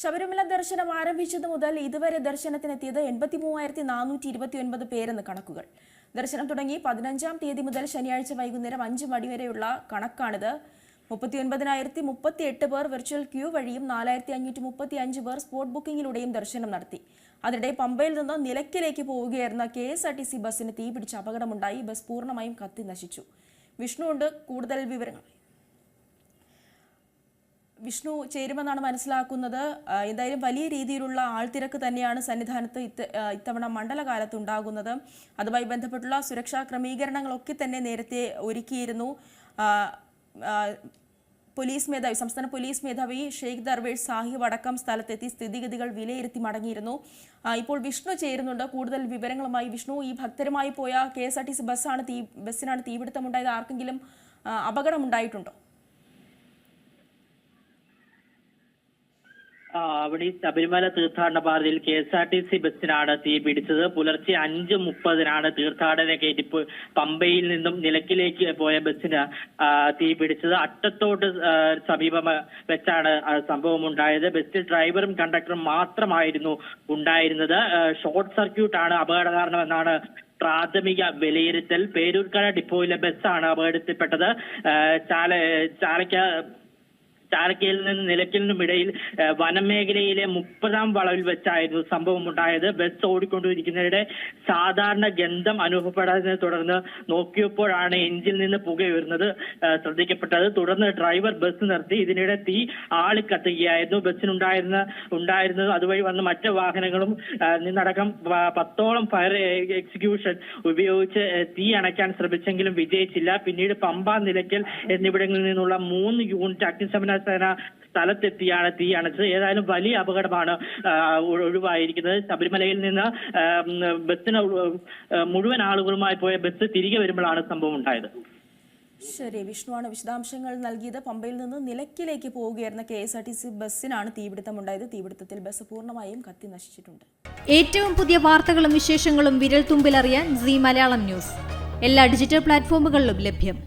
ശബരിമല ദർശനം ആരംഭിച്ചത് മുതൽ ഇതുവരെ ദർശനത്തിനെത്തിയത് എൺപത്തി മൂവായിരത്തി നാനൂറ്റി ഇരുപത്തി ഒൻപത് പേരെന്ന് കണക്കുകൾ. ദർശനം തുടങ്ങി പതിനഞ്ചാം തീയതി മുതൽ ശനിയാഴ്ച വൈകുന്നേരം അഞ്ച് മണി വരെയുള്ള കണക്കാണിത്. മുപ്പത്തി ഒൻപതിനായിരത്തി മുപ്പത്തി എട്ട് പേർ വെർച്വൽ ക്യൂ വഴിയും നാലായിരത്തി അഞ്ഞൂറ്റി മുപ്പത്തി അഞ്ച് പേർ സ്പോട്ട് ബുക്കിംഗിലൂടെയും ദർശനം നടത്തി. അതിനിടെ പമ്പയിൽ നിന്ന് നിലയ്ക്കലേക്ക് പോവുകയായിരുന്ന K S R T C ബസ്സിന് തീപിടിച്ച് അപകടമുണ്ടായി. ബസ് പൂർണമായും കത്തി നശിച്ചു. വിഷ്ണുണ്ട് കൂടുതൽ വിവരങ്ങൾ. വിഷ്ണു ചേരുമെന്നാണ് മനസ്സിലാക്കുന്നത്. എന്തായാലും വലിയ രീതിയിലുള്ള ആൾത്തിരക്ക് തന്നെയാണ് സന്നിധാനത്ത് ഇത്ത- ഇത്തവണ മണ്ഡലകാലത്ത് ഉണ്ടാകുന്നത് അതുമായി ബന്ധപ്പെട്ടുള്ള സുരക്ഷാ ക്രമീകരണങ്ങളൊക്കെ തന്നെ നേരത്തെ ഒരുക്കിയിരുന്നു. പോലീസ് മേധാവി സംസ്ഥാന പോലീസ് മേധാവി ഷെയ്ഖ് ദർവേഷ് സാഹിബ് അടക്കം സ്ഥലത്തെത്തി സ്ഥിതിഗതികൾ വിലയിരുത്തി മടങ്ങിയിരുന്നു. ഇപ്പോൾ വിഷ്ണു ചേരുന്നുണ്ട്. കൂടുതൽ വിവരങ്ങളുമായി വിഷ്ണു. ഈ ഭക്തരുമായി പോയ K S R T C ബസ്സാണ് തീ ബസ്സിനാണ് തീപിടുത്തമുണ്ടായത്. ആർക്കെങ്കിലും അപകടമുണ്ടായിട്ടുണ്ടോ? അവിടെ ശബരിമല തീർത്ഥാടന പാതയിൽ K S R T C ബസ്സിനാണ് തീ പിടിച്ചത്. പുലർച്ചെ അഞ്ച് മുപ്പതിനാണ് തീർത്ഥാടന കയറ്റി പോ- പമ്പയിൽ നിന്നും നിലക്കിലേക്ക് പോയ ബസ്സിന് തീ പിടിച്ചത്. അട്ടത്തോട്ട് സമീപം വെച്ചാണ് സംഭവം ഉണ്ടായത് ബസ്സിൽ ഡ്രൈവറും കണ്ടക്ടറും മാത്രമായിരുന്നു ഉണ്ടായിരുന്നത്. ഷോർട്ട് സർക്യൂട്ട് ആണ് അപകട കാരണമെന്നാണ് പ്രാഥമിക വിലയിരുത്തൽ. പേരൂർക്കര ഡിപ്പോയിലെ ബസ്സാണ് അപകടത്തിൽപ്പെട്ടത്. ചാല ചാലക്ക ചാലക്കയിൽ നിന്ന് നിലയ്ക്കലിനും ഇടയിൽ വനമേഖലയിലെ മുപ്പതാം വളവിൽ വെച്ചായിരുന്നു സംഭവം ഉണ്ടായത് ബസ് ഓടിക്കൊണ്ടിരിക്കുന്നതിടെ സാധാരണ ഗന്ധം അനുഭവപ്പെടാതിനെ തുടർന്ന് നോക്കിയപ്പോഴാണ് എഞ്ചിൽ നിന്ന് പുകയുയർന്നത് ശ്രദ്ധിക്കപ്പെട്ടത്. തുടർന്ന് ഡ്രൈവർ ബസ് നിർത്തി. ഇതിനിടെ തീ ആളിക്കത്തുകയായിരുന്നു ബസ്സിനുണ്ടായിരുന്ന ഉണ്ടായിരുന്നത് അതുവഴി വന്ന മറ്റ് വാഹനങ്ങളും നിന്നടക്കം പത്തോളം ഫയർ എക്സിക്യൂഷൻ ഉപയോഗിച്ച് തീ അണയ്ക്കാൻ ശ്രമിച്ചെങ്കിലും വിജയിച്ചില്ല. പിന്നീട് പമ്പ നിലയ്ക്കൽ എന്നിവിടങ്ങളിൽ നിന്നുള്ള മൂന്ന് യൂണിറ്റ് അഗ്നിശമന സേന സ്ഥലത്തെത്തിയാണ് തീ അണച്ചത് ഏതായാലും വലിയ അപകടമാണ് ഒഴിവായിരിക്കുന്നത്. ശബരിമലയിൽ നിന്ന് ബസ്സിന് മുഴുവൻ ആളുകളുമായി പോയ ബസ് തിരികെ വരുമ്പോഴാണ് സംഭവം ഉണ്ടായത്. ശരി വിഷ്ണുവാണ് വിശദാംശങ്ങൾ നൽകിയത്. പമ്പയിൽ നിന്ന് നിലയ്ക്കിലേക്ക് പോവുകയായിരുന്ന K S R T C ബസ്സിനാണ് തീപിടുത്തമുണ്ടായത്. തീപിടുത്തത്തിൽ ബസ് പൂർണമായും കത്തി നശിച്ചിട്ടുണ്ട്. ഏറ്റവും പുതിയ വാർത്തകളും വിശേഷങ്ങളും വിരൽ തുമ്പിലറിയാൻ സി മലയാളം ന്യൂസ്. എല്ലാ ഡിജിറ്റൽ പ്ലാറ്റ്ഫോമുകളിലും ലഭ്യം.